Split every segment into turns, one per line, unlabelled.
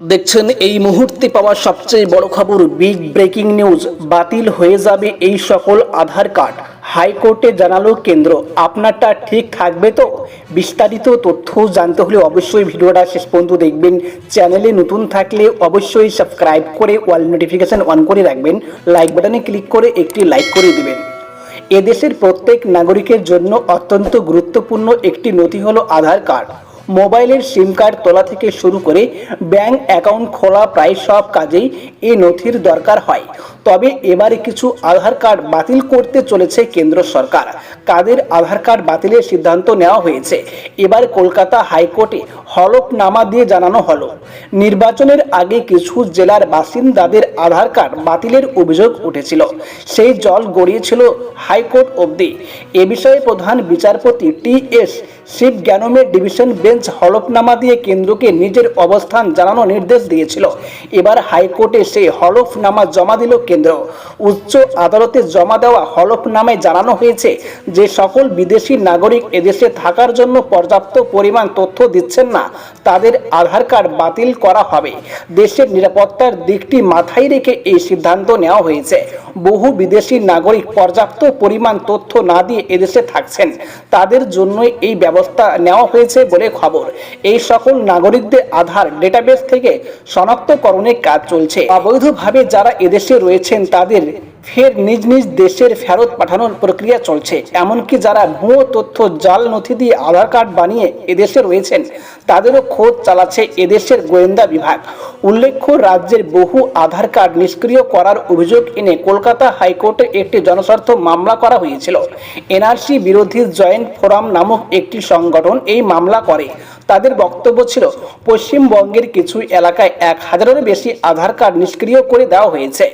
দেখছেন, এই মুহূর্তে পাওয়া সবচেয়ে বড় খবর বিগ ব্রেকিং নিউজ বাতিল হয়ে যাবে এই সকল আধার কার্ড। হাইকোর্টে জানালো কেন্দ্র। আপনারটা ঠিক থাকবে তো? বিস্তারিত তথ্য জানতে হলে অবশ্যই ভিডিওটা শেষ পর্যন্ত দেখবেন। চ্যানেলে নতুন থাকলে অবশ্যই সাবস্ক্রাইব করে ওয়াল নোটিফিকেশন অন করে রাখবেন। লাইক বাটনে ক্লিক করে একটি লাইক করে দিবেন। এদেশের প্রত্যেক নাগরিকের জন্য অত্যন্ত গুরুত্বপূর্ণ একটি নথি হলো আধার কার্ড। মোবাইলের সিম কার্ড তোলা থেকে শুরু করে ব্যাংক অ্যাকাউন্ট খোলা প্রায় সব কাজেই এই নথির দরকার হয়। তবে এবারে কিছু আধার কার্ড বাতিল করতে চলেছে কেন্দ্র সরকার। কাদের আধার কার্ড বাতিলের সিদ্ধান্ত নেওয়া হয়েছে? এবার কলকাতা হাইকোর্টে হলফনামা দিয়ে জানানো হলো। নির্বাচনের আগে কিছু জেলার বাসিন্দাদের আধার কার্ড বাতিলের অভিযোগ উঠেছিল। সেই জল গড়িয়েছিল হাইকোর্ট অবধি। এ বিষয়ে প্রধান বিচারপতি টি এস শিব জ্ঞানমের ডিভিশন বেঞ্চ হলফনামা দিয়ে কেন্দ্রকে নিজের অবস্থান জানানো নির্দেশ দিয়েছিল। এবার হাইকোর্টে সেই হলফনামা জমা দিল কেন্দ্র। উচ্চ আদালতে জমা দেওয়া হলফনামায় জানানো হয়েছে যে সকল বিদেশি নাগরিক এদেশে থাকার জন্য পর্যাপ্ত পরিমাণ তথ্য দিচ্ছেন না। তাদের আধার কার্ড বাতিল করা হবে। দেশের নিরাপত্তার দিকটি মাথায় রেখে এই সিদ্ধান্ত নেওয়া হয়েছে। বহু বিদেশি নাগরিক পর্যাপ্ত পরিমাণ তথ্য না দিয়ে এদেশে থাকছেন। তাদের জন্যই এই ব্যবস্থা নেওয়া হয়েছে বলে খবর। এই সকল নাগরিকদের আধার ডেটাবেস থেকে শনাক্তকরণের কাজ চলছে। অবৈধভাবে যারা এদেশে রয়েছেন, তাদের ফের নিজ নিজ দেশের ফেরত পাঠানোর প্রক্রিয়া চলছে। এমনকি যারা ভুয়ো তথ্য, জাল নথি দিয়ে আধার কার্ড বানিয়ে এদেশে রয়েছেন, তাদেরও খোঁজ চালাচ্ছে এদেশের গোয়েন্দা বিভাগ। উল্লেখ্য, রাজ্যের বহু আধার কার্ড নিষ্ক্রিয় করার অভিযোগ এনে কলকাতা হাইকোর্টে একটি জনস্বার্থ মামলা করা হয়েছিল। এনআরসি বিরোধী জয়েন্ট ফোরাম নামক একটি সংগঠন এই মামলা করে। তাদের বক্তব্য ছিল, পশ্চিমবঙ্গের কিছু এলাকায় এক হাজারেরও বেশি আধার কার্ড নিষ্ক্রিয় করে দেওয়া হয়েছে।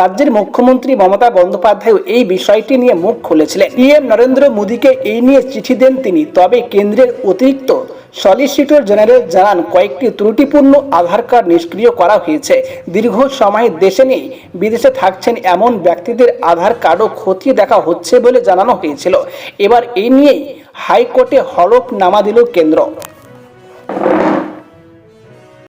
রাজ্যের মুখ্যমন্ত্রী মমতা বন্দ্যোপাধ্যায় এই বিষয়টি নিয়ে মুখ খুলেছিলেন। পিএম নরেন্দ্র মোদীকে এই নিয়ে চিঠি দেন তিনি, তবে কেন্দ্রের অতিরিক্ত সলিসিটর জেনারেল জানান, কয়েকটি ত্রুটিপূর্ণ আধার কার্ড নিষ্ক্রিয় করা হয়েছে। দীর্ঘ সময় দেশে নেই, বিদেশে থাকছেন এমন ব্যক্তিদের আধার কার্ডও খতিয়ে দেখা হচ্ছে বলে জানানো হয়েছিল। এবার এই নিয়েই হাইকোর্টে হলফনামা দিল কেন্দ্র।